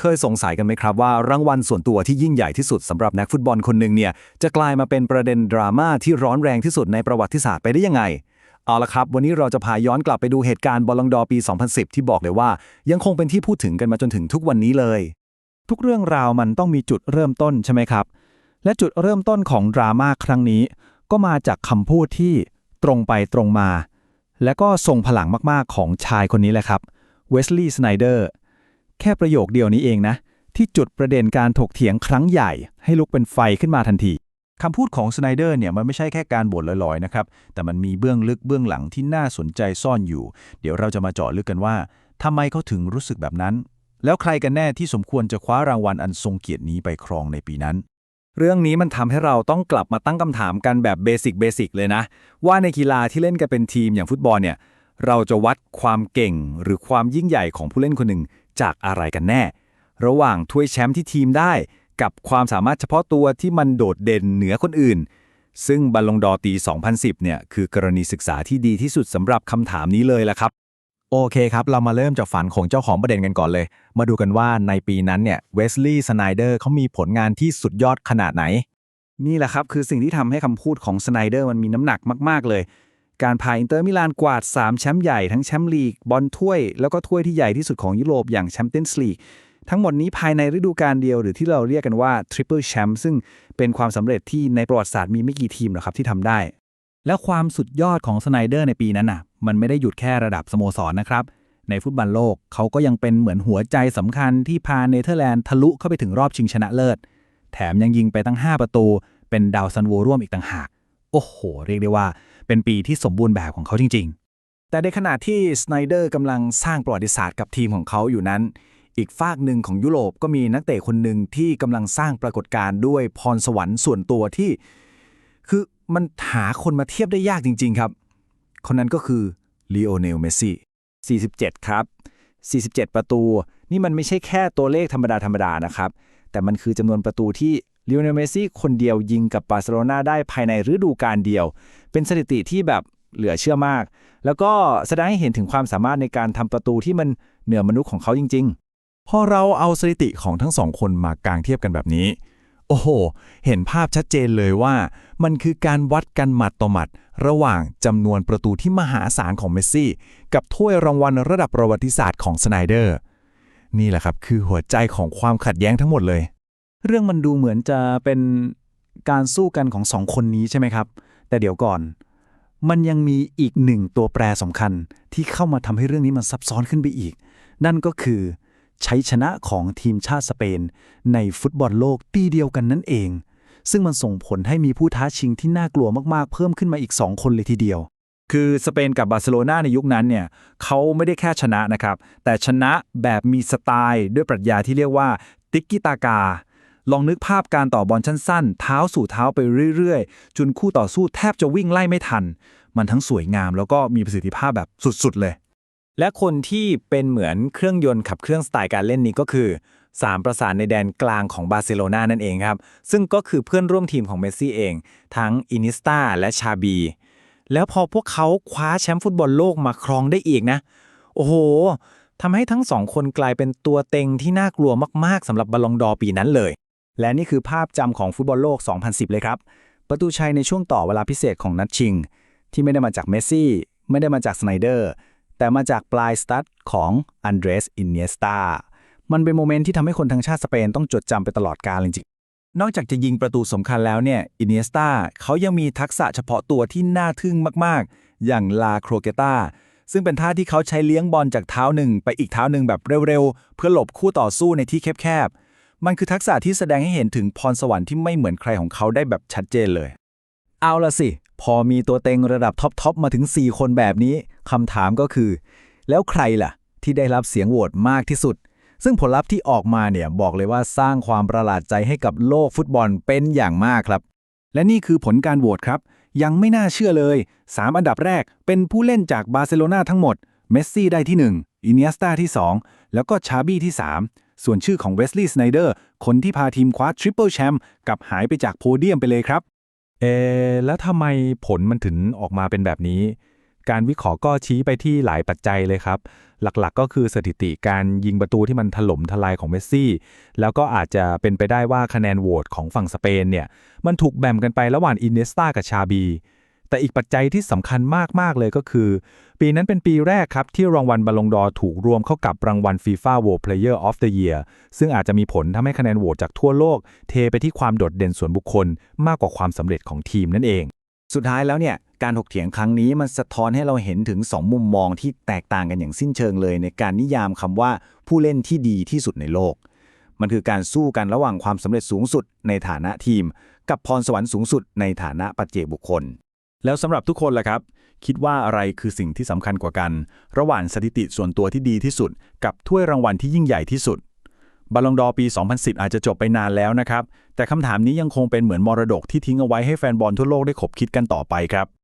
เคยสงสัยกันไหมครับว่ารางวัลส่วนตัวที่ยิ่งใหญ่ที่สุดสำหรับนักฟุตบอลคนหนึ่งเนี่ยจะกลายมาเป็นประเด็นดราม่าที่ร้อนแรงที่สุดในประวัติศาสตร์ไปได้ยังไง เอาละครับ วันนี้เราจะพาย้อนกลับไปดูเหตุการณ์บอลลงดอร์ปี 2010 ที่บอกเลยว่า ยังคงเป็นที่พูดถึงกันมาจนถึงทุกวันนี้เลย ทุกเรื่องราวมันต้องมีจุดเริ่มต้นใช่ไหมครับ และจุดเริ่มต้นของดราม่าครั้งนี้ ก็มาจากคำพูดที่ตรงไปตรงมา และก็ทรงพลังมากๆของชายคนนี้แหละครับเวสลีย์สไนเดอร์ แค่ประโยคเดียวนี้เองนะ ที่จุดประเด็นการถกเถียงครั้งใหญ่ ให้ลุกเป็นไฟขึ้นมาทันทีคำพูดของสไนเดอร์เนี่ยมันไม่ใช่แค่การบ่นลอยๆนะครับ แต่มันมีเบื้องลึกเบื้องหลังที่น่าสนใจซ่อนอยู่ เดี๋ยวเราจะมาเจาะลึกกันว่าทำไมเขาถึงรู้สึกแบบนั้น แล้วใครกันแน่ที่สมควรจะคว้ารางวัลอันทรงเกียรตินี้ไปครองในปีนั้น เรื่องนี้มันทำให้เราต้องกลับมาตั้งคำถามกันแบบเบสิกเบสิกเลยนะ ว่าในกีฬาที่เล่นกันเป็นทีมอย่างฟุตบอลเนี่ยเราจะวัดความเก่งหรือความยิ่งใหญ่ของผู้เล่นคนหนึ่ง จากอะไรกันแน่ ระหว่างถ้วยแชมป์ที่ทีมได้ กับความสามารถเฉพาะตัวที่มันโดดเด่นเหนือคนอื่น ซึ่งบัลลงดอร์ตี 2010 เนี่ย คือกรณีศึกษาที่ดีที่สุดสำหรับคำถามนี้เลยละครับโอเคครับ เรามาเริ่มจากฝันของเจ้าของประเด็นกันก่อนเลย มาดูกันว่าในปีนั้นเนี่ยเวสลีย์สไนเดอร์เขามีผลงานที่สุดยอดขนาดไหน นี่แหละครับ คือสิ่งที่ทำให้คำพูดของสไนเดอร์มันมีน้ำหนักมาก ๆ เลย การพาอินเตอร์มิลานกวาด 3 แชมป์ใหญ่ทั้งแชมป์ลีก บอลถ้วย แล้วก็ถ้วยที่ใหญ่ที่สุดของยุโรปอย่างแชมเปี้ยนส์ลีกทั้งหมดนี้ภายในฤดูกาลเดียวหรือที่เราเรียกกันว่าทริปเปิลแชมป์ซึ่งเป็นความสำเร็จที่ในประวัติศาสตร์มีไม่กี่ทีมหรอกครับที่ทำได้ แล้วความสุดยอดของสไนเดอร์ในปีนั้นน่ะ มันไม่ได้หยุดแค่ระดับสโมสรนะครับ ในฟุตบอลโลกเขาก็ยังเป็นเหมือนหัวใจสำคัญที่พาเนเธอร์แลนด์ทะลุเข้าไปถึงรอบชิงชนะเลิศ แถมยังยิงไปตั้ง 5 ประตู เป็นดาวซันโวร่วมอีกต่างหาก โอ้โห เรียกได้ว่า เป็นปีที่สมบูรณ์แบบของเขาจริง ๆ แต่ในขณะที่สไนเดอร์กำลังสร้างประวัติศาสตร์กับทีมของเขาอยู่นั้น อีกฝากหนึ่งของยุโรปก็มีนักเตะคนหนึ่งที่กำลังสร้างปรากฏการณ์ด้วยพรสวรรค์ส่วนตัวที่ คือมันหาคนมาเทียบได้ยากจริง ๆ ครับ คนนั้นก็คือลีโอเนลเมสซี่47 ครับ 47 ประตู นี่มันไม่ใช่แค่ตัวเลขธรรมดา ธรรมดานะครับ แต่มันคือจำนวนประตูที่ ลีโอเนลเมซี่คนเดียวยิงกับบาร์เซโลนาได้ภายในฤดูกาลเดียว เป็นสถิติที่แบบเหลือเชื่อมาก แล้วก็แสดงให้เห็นถึงความสามารถในการทำประตูที่มันเหนือมนุษย์ของเขาจริง ๆ พอเราเอาสถิติของทั้งสองคนมากางเทียบกันแบบนี้ โอ้โห เห็นภาพชัดเจนเลยว่า มันคือการวัดกันหมัดต่อหมัด ระหว่างจำนวนประตูที่มหาศาลของเมสซี่ กับถ้วยรางวัลระดับประวัติศาสตร์ของสไนเดอร์ นี่แหละครับคือหัวใจของความขัดแย้งทั้งหมดเลย เรื่องมันดูเหมือนจะเป็นการสู้กันของสองคนนี้ใช่ไหมครับ แต่เดี๋ยวก่อน มันยังมีอีกหนึ่งตัวแปรสำคัญที่เข้ามาทำให้เรื่องนี้มันซับซ้อนขึ้นไปอีก นั่นก็คือชัยชนะของทีมชาติสเปน ในฟุตบอลโลกปีเดียวกันนั่นเอง ซึ่งมันส่งผลให้มีผู้ท้าชิงที่น่ากลัวมากๆ เพิ่มขึ้นมาอีก 2 คนเลยทีเดียว คือสเปนกับบาร์เซโลนาในยุคนั้นเนี่ยเขาไม่ได้แค่ชนะนะครับ แต่ชนะแบบมีสไตล์ ด้วยปรัชญาที่เรียกว่า ติกกิตากา ลองนึกภาพการต่อบอลสั้นๆ เท้าสู่เท้าไปเรื่อยๆ จนคู่ต่อสู้แทบจะวิ่งไล่ไม่ทัน มันทั้งสวยงามแล้วก็มีประสิทธิภาพแบบสุดๆเลย และคนที่เป็นเหมือนเครื่องยนต์ขับเครื่องสไตล์การเล่นนี้ก็คือสามประสานในแดนกลางของบาร์เซโลนานั่นเองครับ ซึ่งก็คือเพื่อนร่วมทีมของเมสซี่เอง ทั้งอินิสตาและชาบี แล้วพอพวกเขาคว้าแชมป์ฟุตบอลโลกมาครองได้อีกนะ โอ้โหทำให้ทั้งสองคนกลายเป็นตัวเต็งที่น่ากลัวมาก ๆสำหรับบอลลงดอปีนั้นเลย และนี่คือภาพจำของฟุตบอลโลก 2010 เลยครับ ประตูชัยในช่วงต่อเวลาพิเศษของนัดชิง ที่ไม่ได้มาจากเมสซี่ ไม่ได้มาจากสไนเดอร์ แต่มาจากปลายสตัดของอันเดรส อินเนสตา มันเป็นโมเมนต์ที่ทำให้คนทั้งชาติสเปนต้องจดจำไปตลอดกาลจริงๆนอกจากจะยิงประตูสำคัญแล้วเนี่ย อินเนสตาเขายังมีทักษะเฉพาะตัวที่น่าทึ่งมาก ๆ อย่างลาโครเกตาซึ่งเป็นท่าที่เขาใช้เลี้ยงบอลจากเท้าหนึ่งไปอีกเท้าหนึ่งแบบเร็ว ๆ เพื่อหลบคู่ต่อสู้ในที่แคบๆ มันคือทักษะที่แสดงให้เห็นถึงพรสวรรค์ที่ไม่เหมือนใครของเขาได้แบบชัดเจนเลย เอาละสิ พอมีตัวเต็งระดับท็อปๆมาถึง 4 คนแบบนี้คำถามก็คือ แล้วใครล่ะ ที่ได้รับเสียงโหวตมากที่สุด ซึ่งผลลัพธ์ที่ออกมาเนี่ยบอกเลยว่าสร้างความประหลาดใจให้กับโลกฟุตบอลเป็นอย่างมากครับ และนี่คือผลการโหวตครับ ยังไม่น่าเชื่อเลย 3 อันดับแรกเป็นผู้เล่นจากบาร์เซโลนาทั้งหมดเมสซี่ได้ที่1อินเนียสตาที่ 2 แล้วก็ชาบี้ที่ 3 ส่วนชื่อของเวสลีย์สไนเดอร์คนที่พาทีมคว้าทริปเปิลแชมป์กลับหายไปจากโพเดียมไปเลยครับเออแล้วทำไมผลมันถึงออกมาเป็นแบบนี้ การวิเคราะห์ก็ชี้ไปที่หลายปัจจัยเลยครับ หลักๆก็คือสถิติการยิงประตูที่มันถล่มทลายของเมสซี่ แล้วก็อาจจะเป็นไปได้ว่าคะแนนโหวตของฝั่งสเปนเนี่ย มันถูกแบ่งกันไประหว่างอินเนสตากับชาบี แต่อีกปัจจัยที่สำคัญมาก ๆ เลยก็คือ ปีนั้นเป็นปีแรกครับ ที่รางวัลบอลลงดอร์ถูกรวมเข้ากับรางวัล FIFA World Player of the Year ซึ่งอาจจะมีผลทำให้คะแนนโหวตจากทั่วโลก เทไปที่ความโดดเด่นส่วนบุคคล มากกว่าความสำเร็จของทีมนั่นเอง สุดท้ายแล้วเนี่ยการถกเถียงครั้งนี้มันสะท้อนให้เราเห็นถึง 2 มุมมองที่แตกต่างกันอย่างสิ้นเชิงเลย ในการนิยามคำว่าผู้เล่นที่ดีที่สุดในโลก มันคือการสู้กันระหว่างความสำเร็จสูงสุดในฐานะทีม กับพรสวรรค์สูงสุดในฐานะปัจเจกบุคคล แล้วสำหรับทุกคนล่ะครับ คิดว่าอะไรคือสิ่งที่สำคัญกว่ากัน ระหว่างสถิติส่วนตัวที่ดีที่สุด กับถ้วยรางวัลที่ยิ่งใหญ่ที่สุดบอลลงดอร์ปี 2010 อาจจะจบไปนานแล้วนะครับ แต่คำถามนี้ยังคงเป็นเหมือนมรดกที่ทิ้งเอาไว้ให้แฟนบอลทั่วโลกได้ขบคิดกันต่อไปครับ